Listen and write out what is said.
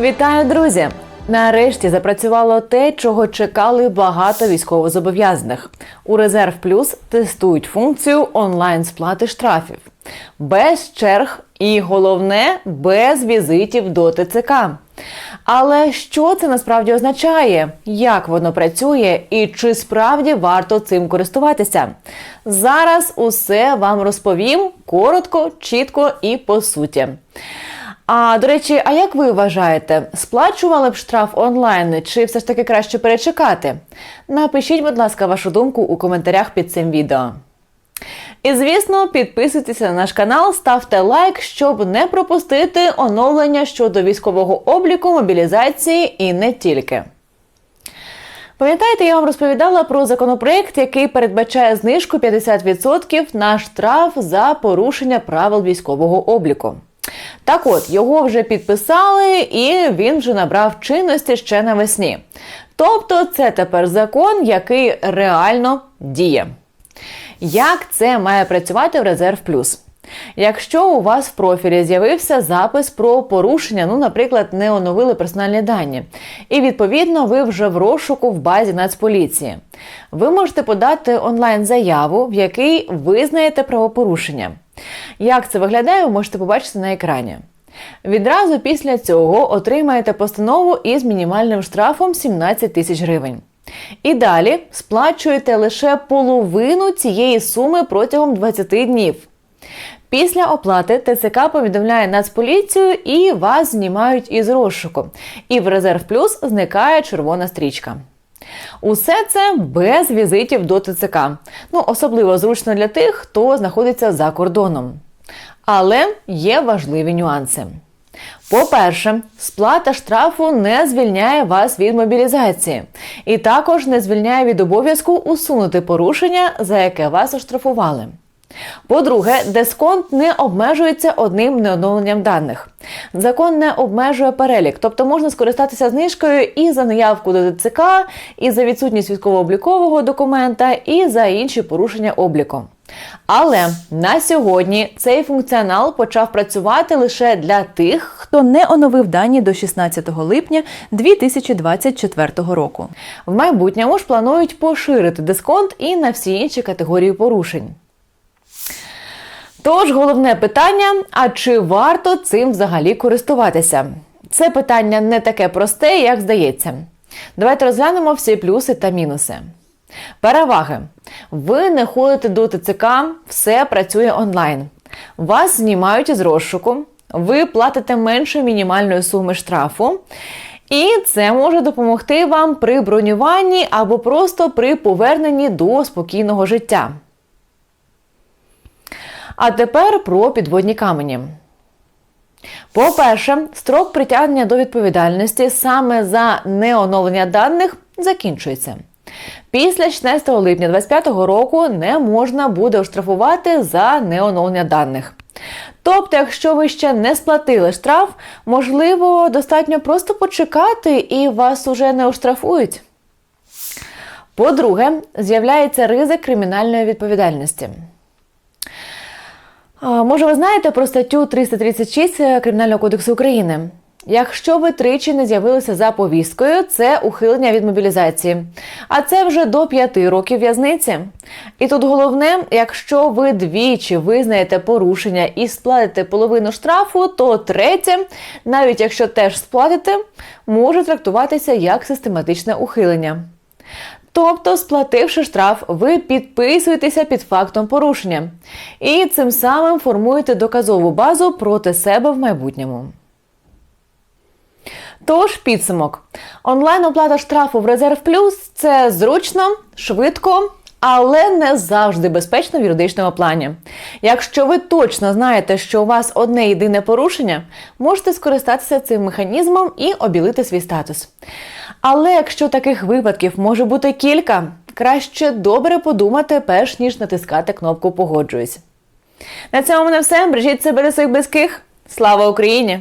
Вітаю, друзі! Нарешті запрацювало те, чого чекали багато військовозобов'язаних. У Резерв Плюс тестують функцію онлайн сплати штрафів без черг і головне без візитів до ТЦК. Але що це насправді означає? Як воно працює і чи справді варто цим користуватися? Зараз усе вам розповім коротко, чітко і по суті. А до речі, а як ви вважаєте, сплачували б штраф онлайн чи все ж таки краще перечекати? Напишіть, будь ласка, вашу думку у коментарях під цим відео. І звісно, підписуйтеся на наш канал, ставте лайк, щоб не пропустити оновлення щодо військового обліку, мобілізації і не тільки. Пам'ятаєте, я вам розповідала про законопроект, який передбачає знижку 50% на штраф за порушення правил військового обліку. Так от, його вже підписали, і він вже набрав чинності ще навесні. Тобто, це тепер закон, який реально діє. Як це має працювати в Резерв Плюс? Якщо у вас в профілі з'явився запис про порушення, ну, наприклад, не оновили персональні дані, і відповідно ви вже в розшуку в базі Нацполіції, ви можете подати онлайн-заяву, в якій визнаєте правопорушення. Як це виглядає, ви можете побачити на екрані. Відразу після цього отримаєте постанову із мінімальним штрафом 17 тисяч гривень. І далі сплачуєте лише половину цієї суми протягом 20 днів. Після оплати ТЦК повідомляє Нацполіцію і вас знімають із розшуку. І в Резерв Плюс зникає червона стрічка. Усе це без візитів до ТЦК. Ну, особливо зручно для тих, хто знаходиться за кордоном. Але є важливі нюанси. По-перше, сплата штрафу не звільняє вас від мобілізації, і також не звільняє від обов'язку усунути порушення, за яке вас оштрафували. По-друге, дисконт не обмежується одним неоновленням даних. Закон не обмежує перелік, тобто можна скористатися знижкою і за наявку до ДЦК, і за відсутність військово-облікового документа, і за інші порушення обліку. Але на сьогодні цей функціонал почав працювати лише для тих, хто не оновив дані до 16 липня 2024 року. В майбутньому ж планують поширити дисконт і на всі інші категорії порушень. Тож головне питання: а чи варто цим взагалі користуватися? Це питання не таке просте, як здається. Давайте розглянемо всі плюси та мінуси. Переваги. Ви не ходите до ТЦК, все працює онлайн. Вас знімають із розшуку, ви платите менше мінімальної суми штрафу. І це може допомогти вам при бронюванні або просто при поверненні до спокійного життя. А тепер про підводні камені. По-перше, строк притягнення до відповідальності саме за неоновлення даних закінчується. Після 16 липня 2025 року не можна буде оштрафувати за неоновлення даних. Тобто, якщо ви ще не сплатили штраф, можливо, достатньо просто почекати і вас уже не оштрафують. По-друге, з'являється ризик кримінальної відповідальності. Може, ви знаєте про статтю 336 Кримінального кодексу України? Якщо ви тричі не з'явилися за повісткою, це ухилення від мобілізації. А це вже до п'яти років в'язниці. І тут головне, якщо ви двічі визнаєте порушення і сплатите половину штрафу, то третє, навіть якщо теж сплатите, може трактуватися як систематичне ухилення. Тобто, сплативши штраф, ви підписуєтеся під фактом порушення і цим самим формуєте доказову базу проти себе в майбутньому. Тож підсумок. Онлайн-оплата штрафу в Резерв Плюс це зручно, швидко, але не завжди безпечно в юридичному плані. Якщо ви точно знаєте, що у вас одне єдине порушення, можете скористатися цим механізмом і обілити свій статус. Але якщо таких випадків може бути кілька, краще добре подумати, перш ніж натискати кнопку Погоджуюсь. На цьому мене все. Бережіть себе до своїх близьких. Слава Україні!